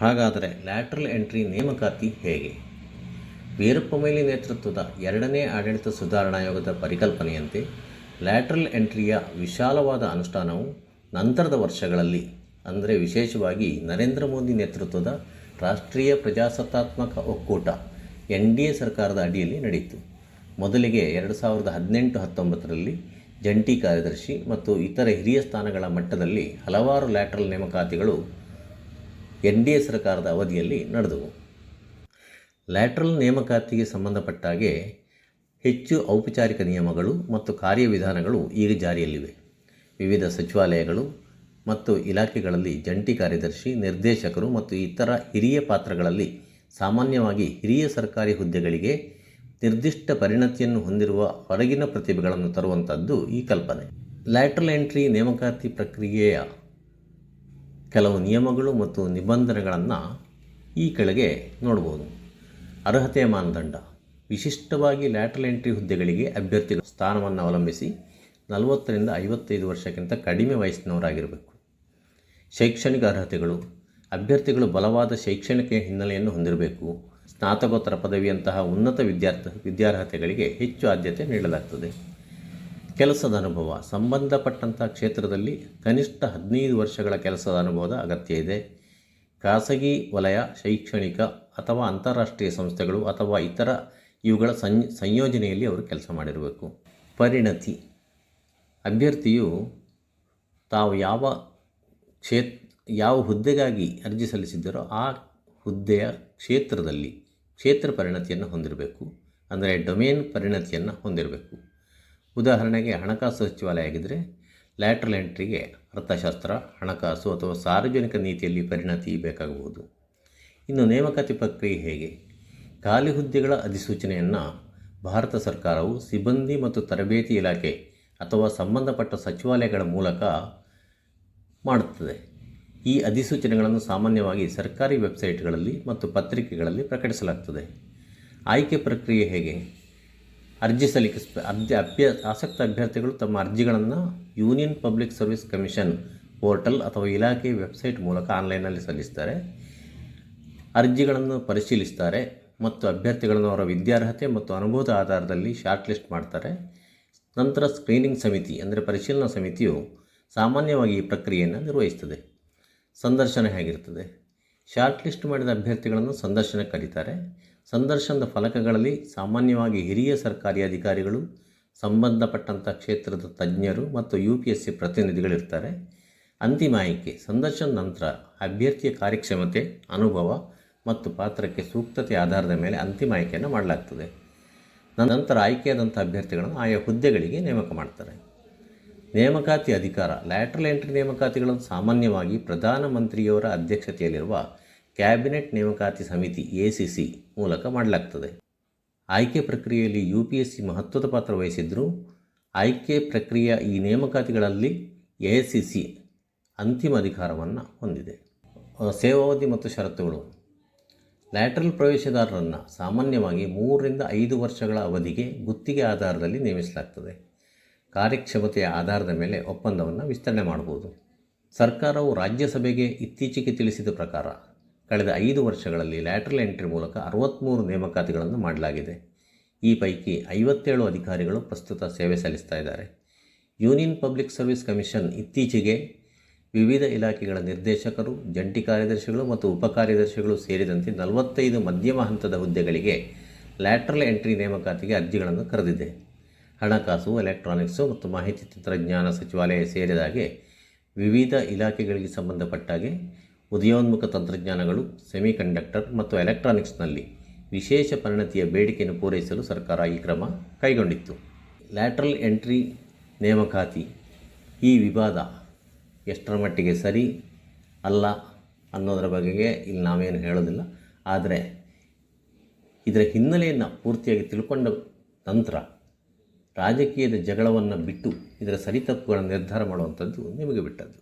ಹಾಗಾದರೆ lateral entry ನೇಮಕಾತಿ ಹೇಗೆ? ವೀರಪ್ಪ ನೇತೃತ್ವದ ಎರಡನೇ ಆಡಳಿತ ಸುಧಾರಣಾ ಆಯೋಗದ ಪರಿಕಲ್ಪನೆಯಂತೆ ಲ್ಯಾಟ್ರಲ್ ಎಂಟ್ರಿಯ ವಿಶಾಲವಾದ ಅನುಷ್ಠಾನವು ನಂತರದ ವರ್ಷಗಳಲ್ಲಿ, ಅಂದರೆ ವಿಶೇಷವಾಗಿ ನರೇಂದ್ರ ಮೋದಿ ನೇತೃತ್ವದ ರಾಷ್ಟ್ರೀಯ ಪ್ರಜಾಸತ್ತಾತ್ಮಕ ಒಕ್ಕೂಟ, ಎನ್ ಡಿ ಎ ಸರ್ಕಾರದ ಅಡಿಯಲ್ಲಿ ನಡೆಯಿತು. ಮೊದಲಿಗೆ ಎರಡು ಸಾವಿರದ ಹದಿನೆಂಟು ಹತ್ತೊಂಬತ್ತರಲ್ಲಿ ಜಂಟಿ ಕಾರ್ಯದರ್ಶಿ ಮತ್ತು ಇತರ ಹಿರಿಯ ಸ್ಥಾನಗಳ ಮಟ್ಟದಲ್ಲಿ ಹಲವಾರು ಲ್ಯಾಟ್ರಲ್ ನೇಮಕಾತಿಗಳು ಎನ್ ಡಿ ಎ ಸರ್ಕಾರದ ಅವಧಿಯಲ್ಲಿ ನಡೆದವು. ಲ್ಯಾಟ್ರಲ್ ನೇಮಕಾತಿಗೆ ಸಂಬಂಧಪಟ್ಟಾಗೆ ಹೆಚ್ಚು ಔಪಚಾರಿಕ ನಿಯಮಗಳು ಮತ್ತು ಕಾರ್ಯವಿಧಾನಗಳು ಈಗ ಜಾರಿಯಲ್ಲಿವೆ. ವಿವಿಧ ಸಚಿವಾಲಯಗಳು ಮತ್ತು ಇಲಾಖೆಗಳಲ್ಲಿ ಜಂಟಿ ಕಾರ್ಯದರ್ಶಿ, ನಿರ್ದೇಶಕರು ಮತ್ತು ಇತರ ಹಿರಿಯ ಪಾತ್ರಗಳಲ್ಲಿ ಸಾಮಾನ್ಯವಾಗಿ ಹಿರಿಯ ಸರ್ಕಾರಿ ಹುದ್ದೆಗಳಿಗೆ ನಿರ್ದಿಷ್ಟ ಪರಿಣತಿಯನ್ನು ಹೊಂದಿರುವ ಹೊರಗಿನ ಪ್ರತಿಭೆಗಳನ್ನು ತರುವಂಥದ್ದು ಈ ಕಲ್ಪನೆ. ಲ್ಯಾಟ್ರಲ್ ಎಂಟ್ರಿ ನೇಮಕಾತಿ ಪ್ರಕ್ರಿಯೆಯ ಕೆಲವು ನಿಯಮಗಳು ಮತ್ತು ನಿಬಂಧನೆಗಳನ್ನು ಈ ಕೆಳಗೆ ನೋಡ್ಬೋದು. ಅರ್ಹತೆಯ ಮಾನದಂಡ. ವಿಶಿಷ್ಟವಾಗಿ ಲ್ಯಾಟ್ರಲ್ ಎಂಟ್ರಿ ಹುದ್ದೆಗಳಿಗೆ ಅಭ್ಯರ್ಥಿಗಳ ಸ್ಥಾನವನ್ನು ಅವಲಂಬಿಸಿ ನಲವತ್ತರಿಂದ ಐವತ್ತೈದು ವರ್ಷಕ್ಕಿಂತ ಕಡಿಮೆ ವಯಸ್ಸಿನವರಾಗಿರಬೇಕು. ಶೈಕ್ಷಣಿಕ ಅರ್ಹತೆಗಳು. ಅಭ್ಯರ್ಥಿಗಳು ಬಲವಾದ ಶೈಕ್ಷಣಿಕ ಹಿನ್ನೆಲೆಯನ್ನು ಹೊಂದಿರಬೇಕು. ಸ್ನಾತಕೋತ್ತರ ಪದವಿಯಂತಹ ಉನ್ನತ ವಿದ್ಯಾರ್ಥ, ವಿದ್ಯಾರ್ಹತೆಗಳಿಗೆ ಹೆಚ್ಚು ಆದ್ಯತೆ ನೀಡಲಾಗ್ತದೆ. ಕೆಲಸದ ಅನುಭವ. ಸಂಬಂಧಪಟ್ಟಂಥ ಕ್ಷೇತ್ರದಲ್ಲಿ ಕನಿಷ್ಠ ಹದಿನೈದು ವರ್ಷಗಳ ಕೆಲಸದ ಅನುಭವದ ಅಗತ್ಯ ಇದೆ. ಖಾಸಗಿ ವಲಯ, ಶೈಕ್ಷಣಿಕ ಅಥವಾ ಅಂತಾರಾಷ್ಟ್ರೀಯ ಸಂಸ್ಥೆಗಳು ಅಥವಾ ಇತರ ಇವುಗಳ ಸಂಯೋಜನೆಯಲ್ಲಿ ಅವರು ಕೆಲಸ ಮಾಡಿರಬೇಕು. ಪರಿಣತಿ. ಅಭ್ಯರ್ಥಿಯು ತಾವು ಯಾವ ಕ್ಷೇತ್, ಯಾವ ಹುದ್ದೆಗಾಗಿ ಅರ್ಜಿ ಸಲ್ಲಿಸಿದ್ದರೋ ಆ ಹುದ್ದೆಯ ಕ್ಷೇತ್ರದಲ್ಲಿ ಕ್ಷೇತ್ರ ಪರಿಣತಿಯನ್ನು ಹೊಂದಿರಬೇಕು. ಅಂದರೆ ಡೊಮೇನ್ ಪರಿಣತಿಯನ್ನು ಹೊಂದಿರಬೇಕು. ಉದಾಹರಣೆಗೆ ಹಣಕಾಸು ಸಚಿವಾಲಯ ಆಗಿದ್ದರೆ ಲ್ಯಾಟ್ರಲ್ ಎಂಟ್ರಿಗೆ ಅರ್ಥಶಾಸ್ತ್ರ, ಹಣಕಾಸು ಅಥವಾ ಸಾರ್ವಜನಿಕ ನೀತಿಯಲ್ಲಿ ಪರಿಣತಿ ಬೇಕಾಗಬಹುದು. ಇನ್ನು ನೇಮಕಾತಿ ಪ್ರಕ್ರಿಯೆ ಹೇಗೆ? ಖಾಲಿ ಹುದ್ದೆಗಳ ಅಧಿಸೂಚನೆಯನ್ನು ಭಾರತ ಸರ್ಕಾರವು ಸಿಬ್ಬಂದಿ ಮತ್ತು ತರಬೇತಿ ಇಲಾಖೆ ಅಥವಾ ಸಂಬಂಧಪಟ್ಟ ಸಚಿವಾಲಯಗಳ ಮೂಲಕ ಮಾಡುತ್ತದೆ. ಈ ಅಧಿಸೂಚನೆಗಳನ್ನು ಸಾಮಾನ್ಯವಾಗಿ ಸರ್ಕಾರಿ ವೆಬ್ಸೈಟ್ಗಳಲ್ಲಿ ಮತ್ತು ಪತ್ರಿಕೆಗಳಲ್ಲಿ ಪ್ರಕಟಿಸಲಾಗ್ತದೆ. ಆಯ್ಕೆ ಪ್ರಕ್ರಿಯೆ ಹೇಗೆ? ಅರ್ಜಿ ಸಲ್ಲಿಕೆ ಅರ್ಜಿ ಅಭ್ಯ ಆಸಕ್ತ ಅಭ್ಯರ್ಥಿಗಳು ತಮ್ಮ ಅರ್ಜಿಗಳನ್ನು union public service commission portal ಅಥವಾ ಇಲಾಖೆ ವೆಬ್ಸೈಟ್ ಮೂಲಕ ಆನ್ಲೈನಲ್ಲಿ ಸಲ್ಲಿಸ್ತಾರೆ. ಅರ್ಜಿಗಳನ್ನು ಪರಿಶೀಲಿಸ್ತಾರೆ ಮತ್ತು ಅಭ್ಯರ್ಥಿಗಳನ್ನು ಅವರ ವಿದ್ಯಾರ್ಹತೆ ಮತ್ತು ಅನುಭವದ ಆಧಾರದಲ್ಲಿ ಶಾರ್ಟ್ ಲಿಸ್ಟ್ ಮಾಡ್ತಾರೆ. ನಂತರ ಸ್ಕ್ರೀನಿಂಗ್ ಸಮಿತಿ ಅಂದರೆ ಪರಿಶೀಲನಾ ಸಮಿತಿಯು ಸಾಮಾನ್ಯವಾಗಿ ಈ ಪ್ರಕ್ರಿಯೆಯನ್ನು ನಿರ್ವಹಿಸ್ತದೆ. ಸಂದರ್ಶನ ಹೇಗಿರ್ತದೆ? ಶಾರ್ಟ್ ಲಿಸ್ಟ್ ಮಾಡಿದ ಅಭ್ಯರ್ಥಿಗಳನ್ನು ಸಂದರ್ಶನಕ್ಕೆ ಕರೀತಾರೆ. ಸಂದರ್ಶನದ ಫಲಕಗಳಲ್ಲಿ ಸಾಮಾನ್ಯವಾಗಿ ಹಿರಿಯ ಸರ್ಕಾರಿ ಅಧಿಕಾರಿಗಳು ಸಂಬಂಧಪಟ್ಟಂಥ ಕ್ಷೇತ್ರದ ತಜ್ಞರು ಮತ್ತು ಯು ಪಿ ಎಸ್ ಸಿ ಪ್ರತಿನಿಧಿಗಳಿರ್ತಾರೆ. ಅಂತಿಮ ಆಯ್ಕೆ ಸಂದರ್ಶನ ನಂತರ ಅಭ್ಯರ್ಥಿಯ ಕಾರ್ಯಕ್ಷಮತೆ, ಅನುಭವ ಮತ್ತು ಪಾತ್ರಕ್ಕೆ ಸೂಕ್ತತೆ ಆಧಾರದ ಮೇಲೆ ಅಂತಿಮ ಆಯ್ಕೆಯನ್ನು ಮಾಡಲಾಗ್ತದೆ. ನಂತರ ಆಯ್ಕೆಯಾದಂಥ ಅಭ್ಯರ್ಥಿಗಳನ್ನು ಆಯಾ ಹುದ್ದೆಗಳಿಗೆ ನೇಮಕ ಮಾಡ್ತಾರೆ. ನೇಮಕಾತಿ ಅಧಿಕಾರ, ಲ್ಯಾಟ್ರಲ್ ಎಂಟ್ರಿ ನೇಮಕಾತಿಗಳನ್ನು ಸಾಮಾನ್ಯವಾಗಿ ಪ್ರಧಾನಮಂತ್ರಿಯವರ ಅಧ್ಯಕ್ಷತೆಯಲ್ಲಿರುವ ಕ್ಯಾಬಿನೆಟ್ ನೇಮಕಾತಿ ಸಮಿತಿ ಎ ಮೂಲಕ ಮಾಡಲಾಗ್ತದೆ. ಆಯ್ಕೆ ಪ್ರಕ್ರಿಯೆಯಲ್ಲಿ ಯು ಪಿ ಎಸ್ ಸಿ ಮಹತ್ವದ ಪಾತ್ರ ವಹಿಸಿದ್ದರೂ ಆಯ್ಕೆ ಪ್ರಕ್ರಿಯೆಯ ಈ ನೇಮಕಾತಿಗಳಲ್ಲಿ ಎ ಸಿ ಸಿ ಅಂತಿಮ ಅಧಿಕಾರವನ್ನು ಹೊಂದಿದೆ. ಸೇವಾವಧಿ ಮತ್ತು ಷರತ್ತುಗಳು. ಲ್ಯಾಟ್ರಲ್ ಪ್ರವೇಶದಾರರನ್ನು ಸಾಮಾನ್ಯವಾಗಿ ಮೂರರಿಂದ ಐದು ವರ್ಷಗಳ ಅವಧಿಗೆ ಗುತ್ತಿಗೆ ಆಧಾರದಲ್ಲಿ ನೇಮಿಸಲಾಗ್ತದೆ. ಕಾರ್ಯಕ್ಷಮತೆಯ ಆಧಾರದ ಮೇಲೆ ಒಪ್ಪಂದವನ್ನು ವಿಸ್ತರಣೆ ಮಾಡಬಹುದು. ಸರ್ಕಾರವು ರಾಜ್ಯಸಭೆಗೆ ಇತ್ತೀಚೆಗೆ ತಿಳಿಸಿದ ಪ್ರಕಾರ ಕಳೆದ ಐದು ವರ್ಷಗಳಲ್ಲಿ ಲ್ಯಾಟ್ರಲ್ ಎಂಟ್ರಿ ಮೂಲಕ ಅರವತ್ತ್ಮೂರು ನೇಮಕಾತಿಗಳನ್ನು ಮಾಡಲಾಗಿದೆ. ಈ ಪೈಕಿ ಐವತ್ತೇಳು ಅಧಿಕಾರಿಗಳು ಪ್ರಸ್ತುತ ಸೇವೆ ಸಲ್ಲಿಸ್ತಾ ಇದ್ದಾರೆ. ಯೂನಿಯನ್ ಪಬ್ಲಿಕ್ ಸರ್ವಿಸ್ ಕಮಿಷನ್ ಇತ್ತೀಚೆಗೆ ವಿವಿಧ ಇಲಾಖೆಗಳ ನಿರ್ದೇಶಕರು, ಜಂಟಿ ಕಾರ್ಯದರ್ಶಿಗಳು ಮತ್ತು ಉಪಕಾರ್ಯದರ್ಶಿಗಳು ಸೇರಿದಂತೆ ನಲವತ್ತೈದು ಮಧ್ಯಮ ಹಂತದ ಹುದ್ದೆಗಳಿಗೆ ಲ್ಯಾಟ್ರಲ್ ಎಂಟ್ರಿ ನೇಮಕಾತಿಗೆ ಅರ್ಜಿಗಳನ್ನು ಕರೆದಿದೆ. ಹಣಕಾಸು, ಎಲೆಕ್ಟ್ರಾನಿಕ್ಸು ಮತ್ತು ಮಾಹಿತಿ ತಂತ್ರಜ್ಞಾನ ಸಚಿವಾಲಯ ಸೇರಿದಾಗೆ ವಿವಿಧ ಇಲಾಖೆಗಳಿಗೆ ಸಂಬಂಧಪಟ್ಟಾಗೆ ಉದಯೋನ್ಮುಖ ತಂತ್ರಜ್ಞಾನಗಳು, ಸೆಮಿಕಂಡಕ್ಟರ್ ಮತ್ತು ಎಲೆಕ್ಟ್ರಾನಿಕ್ಸ್ನಲ್ಲಿ ವಿಶೇಷ ಪರಿಣತಿಯ ಬೇಡಿಕೆಯನ್ನು ಪೂರೈಸಲು ಸರ್ಕಾರ ಈ ಕ್ರಮ ಕೈಗೊಂಡಿತ್ತು. ಲ್ಯಾಟ್ರಲ್ ಎಂಟ್ರಿ ನೇಮಕಾತಿ ಈ ವಿವಾದ ಎಷ್ಟರ ಮಟ್ಟಿಗೆ ಸರಿ ಅಲ್ಲ ಅನ್ನೋದರ ಬಗೆಗೆ ಇಲ್ಲಿ ನಾವೇನು ಹೇಳೋದಿಲ್ಲ. ಆದರೆ ಇದರ ಹಿನ್ನೆಲೆಯನ್ನು ಪೂರ್ತಿಯಾಗಿ ತಿಳ್ಕೊಂಡ ನಂತರ ರಾಜಕೀಯದ ಜಗಳವನ್ನು ಬಿಟ್ಟು ಇದರ ಸರಿತಪ್ಪುಗಳನ್ನು ನಿರ್ಧಾರ ಮಾಡುವಂಥದ್ದು ನಿಮಗೆ ಬಿಟ್ಟದ್ದು.